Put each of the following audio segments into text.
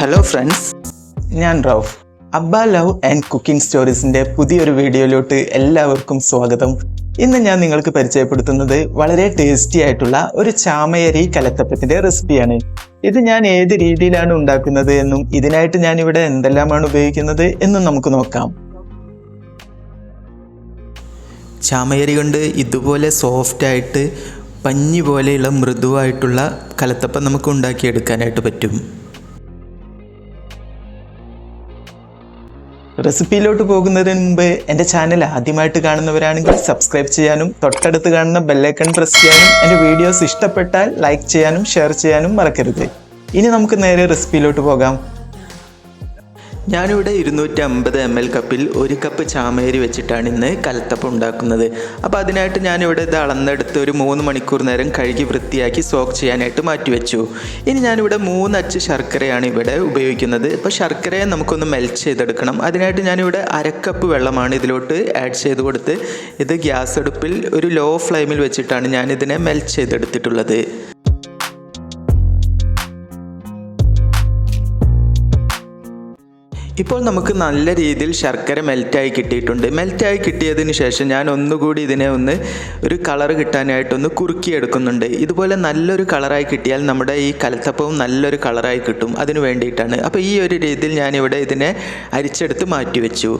Hello friends ഞാൻ റൌഫ്. അബ്ബ love and cooking സ്റ്റോറീസിന്റെ പുതിയൊരു വീഡിയോയിലോട്ട് എല്ലാവർക്കും സ്വാഗതം. ഇന്ന് ഞാൻ നിങ്ങൾക്ക് പരിചയപ്പെടുത്തുന്നത് വളരെ ടേസ്റ്റി ആയിട്ടുള്ള ഒരു ചാമയരി കലത്തപ്പത്തിന്റെ റെസിപ്പിയാണ്. ഇത് ഞാൻ ഏത് രീതിയിലാണ് ഉണ്ടാക്കുന്നത് എന്നും ഇതിനായിട്ട് ഞാൻ ഇവിടെ എന്തെല്ലാമാണ് ഉപയോഗിക്കുന്നത് എന്നും നമുക്ക് നോക്കാം. ചാമയരി കൊണ്ട് ഇതുപോലെ സോഫ്റ്റ് ആയിട്ട് പഞ്ഞി പോലെയുള്ള മൃദുവായിട്ടുള്ള കലത്തപ്പം നമുക്ക് ഉണ്ടാക്കിയെടുക്കാനായിട്ട് പറ്റും. റെസിപ്പിയിലോട്ട് പോകുന്നതിന് മുമ്പ് എന്റെ ചാനൽ ആദ്യമായിട്ട് കാണുന്നവരാണെങ്കിൽ സബ്സ്ക്രൈബ് ചെയ്യാനും തൊട്ടടുത്ത് കാണുന്ന ബെല്ലൈക്കൺ പ്രസ് ചെയ്യാനും എന്റെ വീഡിയോസ് ഇഷ്ടപ്പെട്ടാൽ ലൈക്ക് ചെയ്യാനും ഷെയർ ചെയ്യാനും മറക്കരുത്. ഇനി നമുക്ക് നേരെ റെസിപ്പിയിലോട്ട് പോകാം. ഞാനിവിടെ ഇരുന്നൂറ്റി അമ്പത് എം എൽ കപ്പിൽ ഒരു കപ്പ് ചാമേരി വെച്ചിട്ടാണ് ഇന്ന് കലത്തപ്പം ഉണ്ടാക്കുന്നത്. അപ്പോൾ അതിനായിട്ട് ഞാനിവിടെ ഇത് അളന്നെടുത്ത് ഒരു മൂന്ന് മണിക്കൂർ നേരം കഴുകി വൃത്തിയാക്കി സോക്ക് ചെയ്യാനായിട്ട് മാറ്റിവെച്ചു. ഇനി ഞാനിവിടെ മൂന്ന് അച്ച് ശർക്കരയാണ് ഇവിടെ ഉപയോഗിക്കുന്നത്. ഇപ്പോൾ ശർക്കരയെ നമുക്കൊന്ന് മെൽറ്റ് ചെയ്തെടുക്കണം. അതിനായിട്ട് ഞാനിവിടെ അരക്കപ്പ് വെള്ളമാണ് ഇതിലോട്ട് ആഡ് ചെയ്ത് കൊടുത്ത് ഇത് ഗ്യാസ് അടുപ്പിൽ ഒരു ലോ ഫ്ലെയിമിൽ വെച്ചിട്ടാണ് ഞാനിതിനെ മെൽറ്റ് ചെയ്തെടുത്തിട്ടുള്ളത്. ഇപ്പോൾ നമുക്ക് നല്ല രീതിയിൽ ശർക്കര മെൽറ്റായി കിട്ടിയിട്ടുണ്ട്. മെൽറ്റായി കിട്ടിയതിന് ശേഷം ഞാൻ ഒന്നുകൂടി ഇതിനെ ഒന്ന് ഒരു കളർ കിട്ടാനായിട്ടൊന്ന് കുറുക്കിയെടുക്കുന്നുണ്ട്. ഇതുപോലെ നല്ലൊരു കളറായി കിട്ടിയാൽ നമ്മുടെ ഈ കലത്തപ്പവും നല്ലൊരു കളറായി കിട്ടും. അതിന് വേണ്ടിയിട്ടാണ്. അപ്പോൾ ഈ ഒരു രീതിയിൽ ഞാനിവിടെ ഇതിനെ അരിച്ചെടുത്ത് മാറ്റി വെച്ചു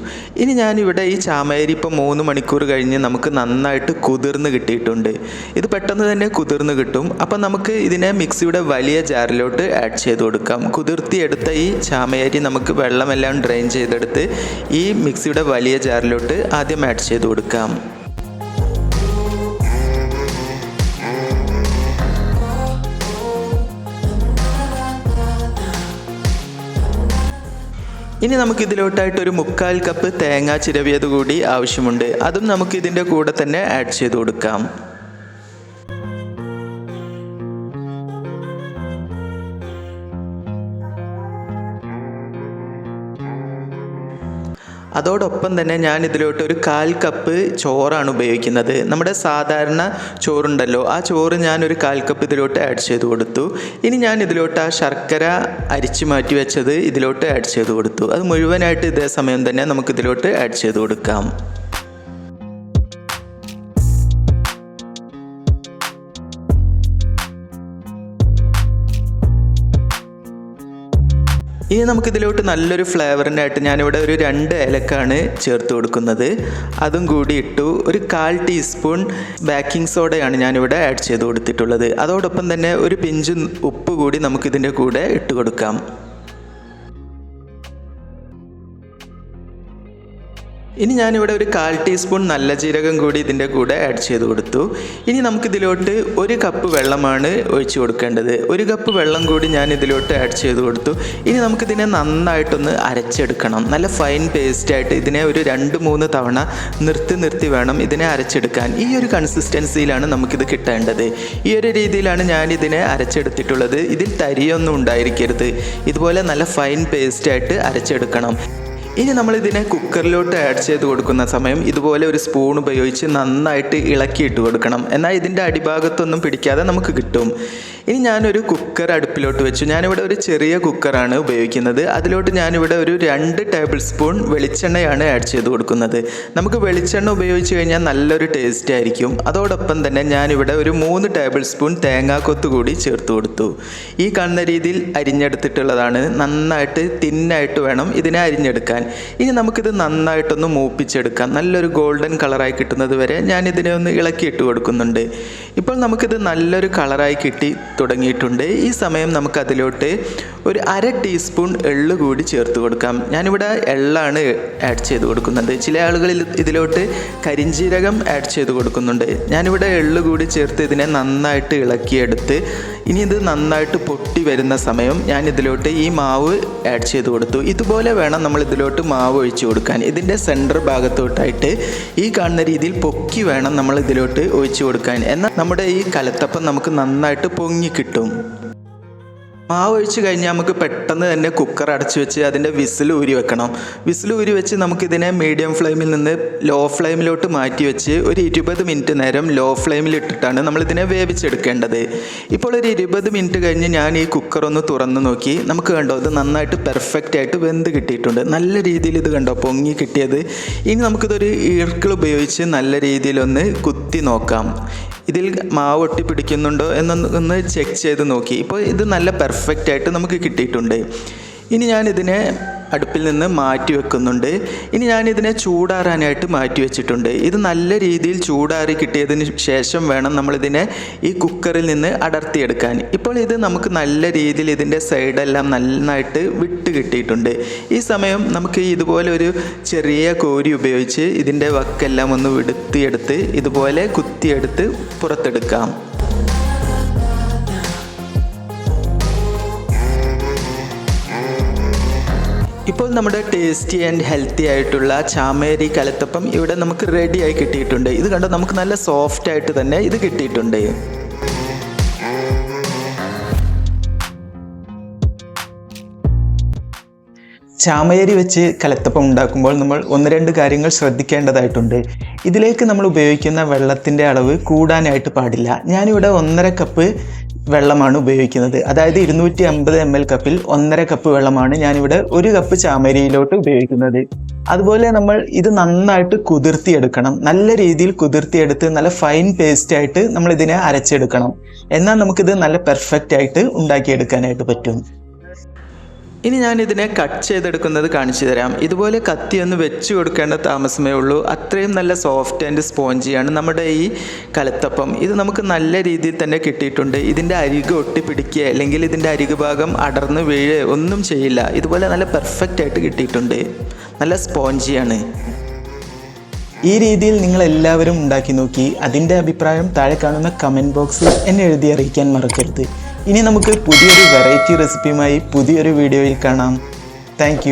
ഇനി ഞാനിവിടെ ഈ ചാമയരി ഇപ്പോൾ മൂന്ന് മണിക്കൂർ കഴിഞ്ഞ് നമുക്ക് നന്നായിട്ട് കുതിർന്ന് കിട്ടിയിട്ടുണ്ട്. ഇത് പെട്ടെന്ന് തന്നെ കുതിർന്ന് കിട്ടും. അപ്പോൾ നമുക്ക് ഇതിനെ മിക്സിയുടെ വലിയ ജാറിലോട്ട് ആഡ് ചെയ്ത് കൊടുക്കാം. കുതിർത്തിയെടുത്ത ഈ ചാമയരി നമുക്ക് വെള്ളമെല്ലാം ഡ്രെയിൻ ചെയ്തെടുത്ത് ഈ മിക്സിയുടെ വലിയ ജാറിലോട്ട് ആദ്യം ആഡ് ചെയ്ത് കൊടുക്കാം. ഇനി നമുക്ക് ഇതിലോട്ടായിട്ട് ഒരു മുക്കാൽ കപ്പ് തേങ്ങ ചിരവിയത് കൂടി ആവശ്യമുണ്ട്. അതും നമുക്ക് ഇതിന്റെ കൂടെ തന്നെ ആഡ് ചെയ്ത് കൊടുക്കാം. അതോടൊപ്പം തന്നെ ഞാൻ ഇതിലോട്ട് ഒരു കാൽ കപ്പ് ചോറാണ് ഉപയോഗിക്കുന്നത്. നമ്മുടെ സാധാരണ ചോറുണ്ടല്ലോ ആ ചോറ് ഞാൻ ഒരു കാൽ കപ്പ് ഇതിലോട്ട് ആഡ് ചെയ്ത് കൊടുത്തു. ഇനി ഞാൻ ഇതിലോട്ട് ആ ശർക്കര അരിച്ചു മാറ്റി വെച്ചത് ഇതിലോട്ട് ആഡ് ചെയ്ത് കൊടുത്തു. അത് മുഴുവനായിട്ട് ഇതേ സമയം തന്നെ നമുക്ക് ഇതിലോട്ട് ആഡ് ചെയ്ത് കൊടുക്കാം. ഇനി നമുക്കിതിലോട്ട് നല്ലൊരു ഫ്ലേവറിനായിട്ട് ഞാനിവിടെ ഒരു രണ്ട് ഏലക്കാണ് ചേർത്ത് കൊടുക്കുന്നത്. അതും കൂടി ഇട്ടു ഒരു കാൽ ടീസ്പൂൺ ബേക്കിംഗ് സോഡയാണ് ഞാനിവിടെ ആഡ് ചെയ്ത് കൊടുത്തിട്ടുള്ളത്. അതോടൊപ്പം തന്നെ ഒരു പിഞ്ച് ഉപ്പ് കൂടി നമുക്കിതിന്റെ കൂടെ ഇട്ട് കൊടുക്കാം. ഇനി ഞാനിവിടെ ഒരു കാൽ ടീസ്പൂൺ നല്ല ജീരകം കൂടി ഇതിന്റെ കൂടെ ആഡ് ചെയ്ത് കൊടുത്തു. ഇനി നമുക്കിതിലോട്ട് ഒരു കപ്പ് വെള്ളമാണ് ഒഴിച്ച് കൊടുക്കേണ്ടത്. ഒരു കപ്പ് വെള്ളം കൂടി ഞാൻ ഇതിലോട്ട് ആഡ് ചെയ്ത് കൊടുത്തു. ഇനി നമുക്കിതിനെ നന്നായിട്ടൊന്ന് അരച്ചെടുക്കണം. നല്ല ഫൈൻ പേസ്റ്റായിട്ട് ഇതിനെ ഒരു രണ്ട് മൂന്ന് തവണ നിർത്തി നിർത്തി വേണം ഇതിനെ അരച്ചെടുക്കാൻ. ഈ ഒരു കൺസിസ്റ്റൻസിയിലാണ് നമുക്കിത് കിട്ടേണ്ടത്. ഈ ഒരു രീതിയിലാണ് ഞാൻ ഇതിനെ അരച്ചെടുത്തിട്ടുള്ളത്. ഇതിൽ തരിയൊന്നും ഉണ്ടായിരിക്കരുത്. ഇതുപോലെ നല്ല ഫൈൻ പേസ്റ്റായിട്ട് അരച്ചെടുക്കണം. ഇനി നമ്മൾ ഇതിനെ കുക്കറിലോട്ട് ആഡ് ചെയ്ത് കൊടുക്കുന്ന സമയം ഇതുപോലെ ഒരു സ്പൂൺ ഉപയോഗിച്ച് നന്നായിട്ട് ഇളക്കിയിട്ട് കൊടുക്കണം. എന്നാൽ ഇതിന്റെ അടിഭാഗത്തൊന്നും പിടിക്കാതെ നമുക്ക് കിട്ടും. ഇനി ഞാനൊരു കുക്കർ അടുപ്പിലോട്ട് വെച്ചു. ഞാനിവിടെ ഒരു ചെറിയ കുക്കറാണ് ഉപയോഗിക്കുന്നത്. അതിലോട്ട് ഞാനിവിടെ ഒരു രണ്ട് ടേബിൾ സ്പൂൺ വെളിച്ചെണ്ണയാണ് ആഡ് ചെയ്ത് കൊടുക്കുന്നത്. നമുക്ക് വെളിച്ചെണ്ണ ഉപയോഗിച്ച് കഴിഞ്ഞാൽ നല്ലൊരു ടേസ്റ്റ് ആയിരിക്കും. അതോടൊപ്പം തന്നെ ഞാനിവിടെ ഒരു മൂന്ന് ടേബിൾ സ്പൂൺ തേങ്ങാക്കൊത്ത് കൂടി ചേർത്ത് കൊടുത്തു. ഈ കാണുന്ന രീതിയിൽ അരിഞ്ഞെടുത്തിട്ടുള്ളതാണ്. നന്നായിട്ട് തിന്നായിട്ട് വേണം ഇതിനെ അരിഞ്ഞെടുക്കാൻ. ഇനി നമുക്കിത് നന്നായിട്ടൊന്ന് മൂപ്പിച്ചെടുക്കാം. നല്ലൊരു ഗോൾഡൻ കളറായി കിട്ടുന്നത് വരെ ഞാൻ ഇതിനെ ഒന്ന് ഇളക്കിയിട്ട് കൊടുക്കുന്നുണ്ട്. ഇപ്പോൾ നമുക്കിത് നല്ലൊരു കളറായി കിട്ടി. തുടങ്ങിയിട്ടുണ്ട്. ഈ സമയം നമുക്കതിലോട്ട് ഒരു അര ടീസ്പൂൺ എള്ള് കൂടി ചേർത്ത് കൊടുക്കാം. ഞാനിവിടെ എള്ളാണ് ആഡ് ചെയ്ത് കൊടുക്കുന്നത്. ചില ആളുകളിൽ ഇതിലോട്ട് കരിഞ്ജീരകം ആഡ് ചെയ്ത് കൊടുക്കുന്നുണ്ട്. ഞാനിവിടെ എള്ള് കൂടി ചേർത്ത് ഇതിനെ നന്നായിട്ട് ഇളക്കിയെടുത്ത് ഇനി ഇത് നന്നായിട്ട് പൊട്ടി വരുന്ന സമയം ഞാൻ ഇതിലോട്ട് ഈ മാവ് ആഡ് ചെയ്ത് കൊടുത്തു. ഇതുപോലെ വേണം നമ്മൾ ഇതിലോട്ട് മാവ് ഒഴിച്ചു കൊടുക്കാൻ. ഇതിന്റെ സെന്റർ ഭാഗത്തോട്ടായിട്ട് ഈ കാണുന്ന രീതിയിൽ പൊക്കി വേണം നമ്മൾ ഇതിലോട്ട് ഒഴിച്ചു കൊടുക്കാൻ. എന്നാൽ നമ്മുടെ ഈ കലത്തപ്പം നമുക്ക് നന്നായിട്ട് പൊങ്ങി കിട്ടും. മാവ് ഒഴിച്ച് കഴിഞ്ഞാൽ നമുക്ക് പെട്ടെന്ന് തന്നെ കുക്കർ അടച്ചു വെച്ച് അതിന്റെ വിസിൽ ഊരി വെക്കണം. വിസിൽ ഊരി വെച്ച് നമുക്കിതിനെ മീഡിയം ഫ്ലെയിമിൽ നിന്ന് ലോ ഫ്ലെയിമിലോട്ട് മാറ്റി വെച്ച് ഒരു ഇരുപത് മിനിറ്റ് നേരം ലോ ഫ്ലെയിമിൽ ഇട്ടിട്ടാണ് നമ്മളിതിനെ വേവിച്ചെടുക്കേണ്ടത്. ഇപ്പോൾ ഒരു ഇരുപത് മിനിറ്റ് കഴിഞ്ഞ് ഞാൻ ഈ കുക്കർ ഒന്ന് തുറന്ന് നോക്കി. നമുക്ക് കണ്ടോ ഇത് നന്നായിട്ട് പെർഫെക്റ്റ് ആയിട്ട് വെന്ത് കിട്ടിയിട്ടുണ്ട്. നല്ല രീതിയിൽ ഇത് കണ്ടോ പൊങ്ങി കിട്ടിയത്. ഇനി നമുക്കിതൊരു ഈർക്കിൾ ഉപയോഗിച്ച് നല്ല രീതിയിലൊന്ന് കുത്തി നോക്കാം. ഇതിൽ മാവ് ഒട്ടി പിടിക്കുന്നുണ്ടോ എന്നൊന്ന് ചെക്ക് ചെയ്ത് നോക്കി. ഇപ്പോൾ ഇത് നല്ല പെർഫെക്റ്റ് ആയിട്ട് നമുക്ക് കിട്ടിയിട്ടുണ്ട്. ഇനി ഞാനിതിനെ അടുപ്പിൽ നിന്ന് മാറ്റി വെക്കുന്നുണ്ട്. ഇനി ഞാൻ ഇതിനെ ചൂടാറാനായിട്ട് മാറ്റി വെച്ചിട്ടുണ്ട്. ഇത് നല്ല രീതിയിൽ ചൂടാറി കിട്ടിയതിന് ശേഷം വേണം നമ്മളിതിനെ ഈ കുക്കറിൽ നിന്ന് അടർത്തിയെടുക്കാൻ. ഇപ്പോൾ ഇത് നമുക്ക് നല്ല രീതിയിൽ ഇതിന്റെ സൈഡെല്ലാം നന്നായിട്ട് വിട്ട് കിട്ടിയിട്ടുണ്ട്. ഈ സമയം നമുക്ക് ഇതുപോലെ ഒരു ചെറിയ കോരി ഉപയോഗിച്ച് ഇതിന്റെ വക്കെല്ലാം ഒന്ന് വിടുത്തിയെടുത്ത് ഇതുപോലെ കുത്തിയെടുത്ത് പുറത്തെടുക്കാം. ഇപ്പോൾ നമ്മുടെ ടേസ്റ്റി ആൻഡ് ഹെൽത്തി ആയിട്ടുള്ള ചാമേരി കലത്തപ്പം ഇവിടെ നമുക്ക് റെഡിയായി കിട്ടിയിട്ടുണ്ട്. ഇത് കണ്ടോ? നമുക്ക് നല്ല സോഫ്റ്റ് ആയിട്ട് തന്നെ ഇത് കിട്ടിയിട്ടുണ്ട്. ചാമയേരി വെച്ച് കലത്തപ്പം ഉണ്ടാക്കുമ്പോൾ നമ്മൾ ഒന്ന് രണ്ട് കാര്യങ്ങൾ ശ്രദ്ധിക്കേണ്ടതായിട്ടുണ്ട്. ഇതിലേക്ക് നമ്മൾ ഉപയോഗിക്കുന്ന വെള്ളത്തിന്റെ അളവ് കൂടാനായിട്ട് പാടില്ല. ഞാനിവിടെ ഒന്നര കപ്പ് വെള്ളമാണ് ഉപയോഗിക്കുന്നത്. അതായത് ഇരുന്നൂറ്റി അമ്പത് എം എൽ കപ്പിൽ ഒന്നര കപ്പ് വെള്ളമാണ് ഞാനിവിടെ ഒരു കപ്പ് ചാമരിയിലോട്ട് ഉപയോഗിക്കുന്നത്. അതുപോലെ നമ്മൾ ഇത് നന്നായിട്ട് കുതിർത്തിയെടുക്കണം. നല്ല രീതിയിൽ കുതിർത്തിയെടുത്ത് നല്ല ഫൈൻ പേസ്റ്റ് ആയിട്ട് നമ്മൾ ഇതിനെ അരച്ചെടുക്കണം. എന്നാൽ നമുക്കിത് നല്ല പെർഫെക്റ്റ് ആയിട്ട് ഉണ്ടാക്കിയെടുക്കാനായിട്ട് പറ്റും. ഇനി ഞാൻ ഇതിനെ കട്ട് ചെയ്തെടുക്കുന്നത് കാണിച്ചു തരാം. ഇതുപോലെ കത്തി ഒന്ന് വെച്ച് കൊടുക്കേണ്ട താമസമേ ഉള്ളൂ. അത്രയും നല്ല സോഫ്റ്റ് ആൻഡ് സ്പോഞ്ചിയാണ് നമ്മുടെ ഈ കലത്തപ്പം. ഇത് നമുക്ക് നല്ല രീതിയിൽ തന്നെ കിട്ടിയിട്ടുണ്ട്. ഇതിന്റെ അരിക് ഒട്ടിപ്പിടിക്കുക അല്ലെങ്കിൽ ഇതിന്റെ അരിക് ഭാഗം അടർന്ന് വീഴ് ഒന്നും ചെയ്യില്ല. ഇതുപോലെ നല്ല പെർഫെക്റ്റ് ആയിട്ട് കിട്ടിയിട്ടുണ്ട്. നല്ല സ്പോഞ്ചിയാണ് ഈ രീതിയിൽ നിങ്ങൾ എല്ലാവരും ഉണ്ടാക്കി നോക്കി. അതിന്റെ അഭിപ്രായം താഴെ കാണുന്ന കമന്റ് ബോക്സിൽ എന്നെ എഴുതി അറിയിക്കാൻ മറക്കരുത്. ഇനി നമുക്ക് പുതിയൊരു വെറൈറ്റി റെസിപ്പിയുമായി പുതിയൊരു വീഡിയോയിൽ കാണാം. താങ്ക്